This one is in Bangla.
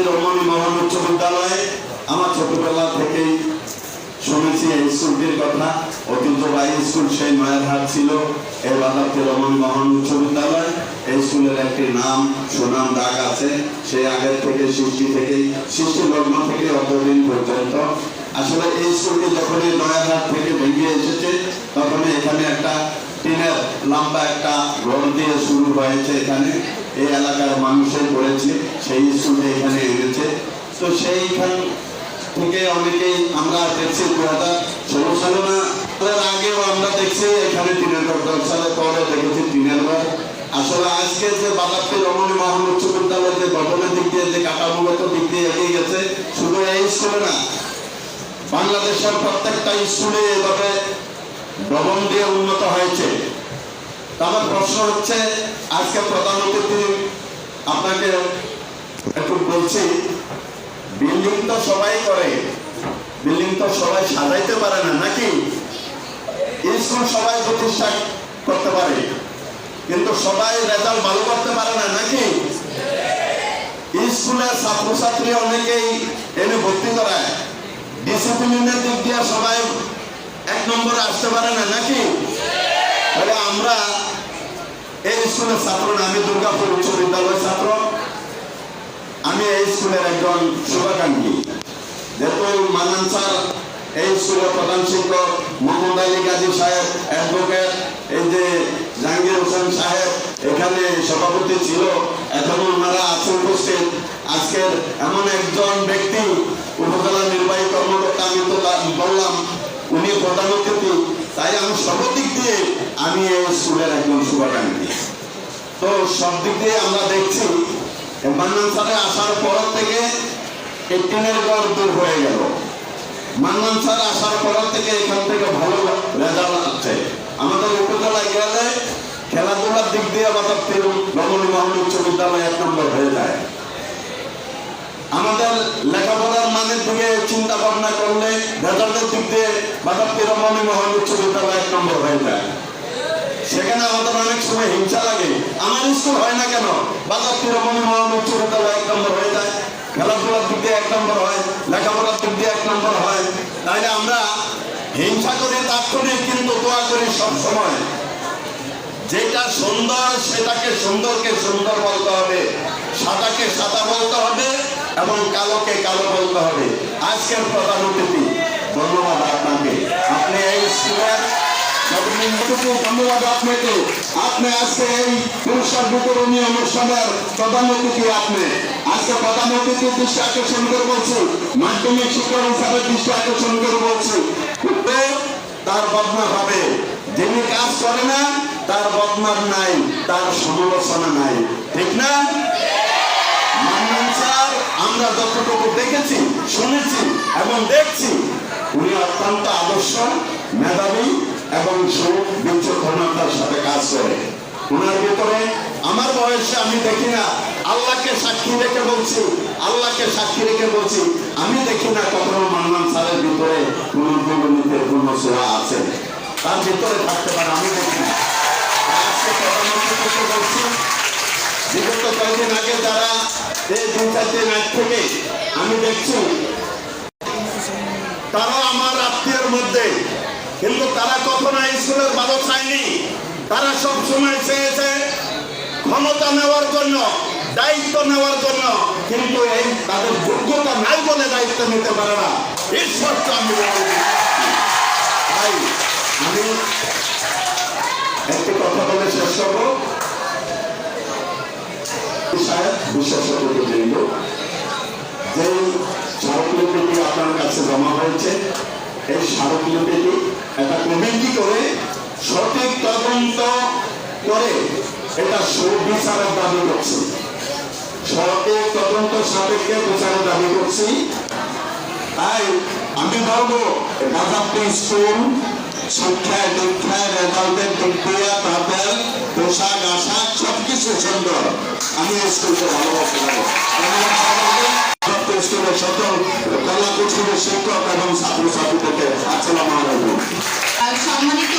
রমণী মোহন উচ্চ বিদ্যালয়ে আমার ছোটবেলা থেকেই শুনেছি এই স্কুলটির কথা। ঐতিহ্যবাহী স্কুল সেই নয়ারহাট ছিল। এই বাধাপ্তি রমণী মোহন উচ্চ বিদ্যালয় এই স্কুলের একটি নাম, সুনাম, ডাক আছে। সেই আগের থেকে, সৃষ্টি থেকে, সৃষ্টি লগ্ন থেকে অতদিন পর্যন্ত। আসলে এই স্কুলটি যখন এই নয়ারহাট থেকে ভেঙে এসেছে তখন এখানে একটা টিনের লম্বা একটা ঘর দিয়ে শুরু হয়েছে এখানে। এই এলাকার মানুষের পড়েছে সেই স্কুলটা এখানে এনেছে তো সেইখান থেকে অনেকেই আমরা দেখছি দু হাজার ষোলো সালে না, তার আগেও আমরা দেখছি, এখানে টিনের দশ সালে পরে দেখেছি টিনের ঘর। আসলে আজকে যে বালাপ্তি রমণী মোহন উচ্চ বিদ্যালয় যে গঠনের দিক দিয়ে, যে কাঠামোগত দিক দিয়ে এগিয়ে গেছে, শুধু এই স্কুলে না, বাংলাদেশের প্রত্যেকটা স্কুলে এভাবে ভবন দিয়ে উন্নত হয়েছে। আমার প্রশ্ন হচ্ছে, আজকে প্রধান অতিথি আপনাকে একটু বলছি, বিল্ডিং তো সবাই করে, বিল্ডিং তো সবাই সাজাইতে পারে না, নাকি? স্কুল সবাই প্রতিষ্ঠা করতে পারে, কিন্তু সবাই রেজাল্ট ভালো করতে পারে না, নাকি? স্কুলের ছাত্রছাত্রী অনেকেই এনে ভর্তি করায় ডিসিপ্লিনের দিক দিয়ে সবাই এক নম্বরে আসতে পারে না, নাকি? তাহলে আমরা এই স্কুলের ছাত্র না, আমি দুর্গাপুর উচ্চ বিদ্যালয়ের ছাত্র। আমি এই স্কুলের একজন শুভাকাঙ্ক্ষী। যেহেতু মানান স্যার, এই স্কুলের প্রধান শিক্ষক মোহাম্মদ আলী গাজী সাহেব অ্যাডভোকেট এই যে জাহাঙ্গীর হোসেন সাহেব, এখানে সভাপতি ছিল, এখন ওনারা আছেন উপস্থিত। আজকের এমন একজন ব্যক্তি, উপজেলা নির্বাহী কর্মকর্তা, আমি তো বললাম, উনি প্রধান অতিথি তাই আমি সর্বদিক দিয়ে আমি এই স্কুলের একজন শুভাকাঙ্ক্ষী। তো সব দিক দিয়ে আমরা দেখছি মান্নান স্যারের আসার পর থেকে এই ঘর দূর হয়ে গেল। মান্নান স্যার আসার পর থেকে এখান থেকে ভালো রেজাল্ট আসছে। আমাদের উপজেলায় গেলে খেলাধুলার দিক দিয়ে আমাদের রমণী মোহন উচ্চ বিদ্যালয় এক নম্বর হয়ে যায়। আমাদের লেখাপড়ার মানের দিকে চিন্তা ভাবনা করলে রেজাল্টের দিক দিয়ে বাদাপ্তি রমণী মোহন উচ্চ বিদ্যালয় এক নম্বর হয়ে যায়। সেখানে আমাদের অনেক সময় হিংসা লাগে। আমার স্কুল হয় না কেন? বাজার রমণী মোহন উচ্চ বিদ্যালয় এক নম্বর হয়ে যায়। খেলাধুলার দিক দিয়ে এক নম্বর হয়, লেখাপড়ার দিক দিয়ে এক নম্বর হয়। তাহলে আমরা হিংসা করি তাৎক্ষণিক কিন্তু দোয়া করি সব সময়। যেটা সুন্দর, সেটাকে সুন্দরকে সুন্দর বলতে হবে। সাদাকে সাদা বলতে হবে। এবং কালোকে কালো বলতে হবে। আজকের প্রধান অতিথি ধন্যবাদ আপনাকে। আপনি এই স্কুলের মাধ্যমিক তার বদনা হবে। যিনি কাজ করে না, তার বদনার নাই, তার সমালোচনা নাই। ঠিক না? আমরা যতটুকু দেখেছি, শুনেছি এবং দেখছি। উনি অত্যন্ত আদর্শ, মেধাবী এবং সুবিচক্ষণতার সাথে কাজ করে। ওনার ভিতরে আমার বয়সে আমি দেখি না, আল্লাহকে সাক্ষী রেখে বলছি, আল্লাহকে সাক্ষী রেখে বলছি, আমি দেখি না কখনো মান্নান স্যারের ভিতরে কোন দুর্নীতির কোন সোয়া আছে। তার ভিতরে থাকতে পারে, আমি দেখি না। আজকে প্রধানমন্ত্রীকে বলছি, বিগত কয়েকদিন আগে যারা এই দু চার দিন থেকে আমি দেখছি, তারা আমার আত্মীয়ের মধ্যে। কিন্তু তারা কখনো স্কুলের ভালো চায়নি। তারা সব সময় চেয়েছে ক্ষমতা নেওয়ার জন্য, দায়িত্ব নেওয়ার জন্য। কিন্তু এই তাদের যোগ্যতা নাই বলে দায়িত্ব নিতে পারে না। ঈশ্বর আমি তাই আমি একটি কথা বলে শেষ করব। যে স্মারকলিপিটি আপনার কাছে জমা হয়েছে, এই স্মারকলিপিটি একটা করে সঠিক তদন্ত করে এটা সুবিচারের দাবি করছি। সঠিক তদন্ত সাপেক্ষে বিচারের দাবি করছি। তাই আমি বলব রাজাপুর স্কুল শিক্ষায় দীক্ষায় রেজাল্টের দিক দিয়ে তাদের পোশাক, আশাক, সবকিছু সুন্দর। আমি স্কুলকে ভালোবাসি স্কুলের সকল কলা কুঠিরের শিক্ষক এবং ছাত্রছাত্রীদেরকে আসসালাম আলাইকুম। সম্মানিত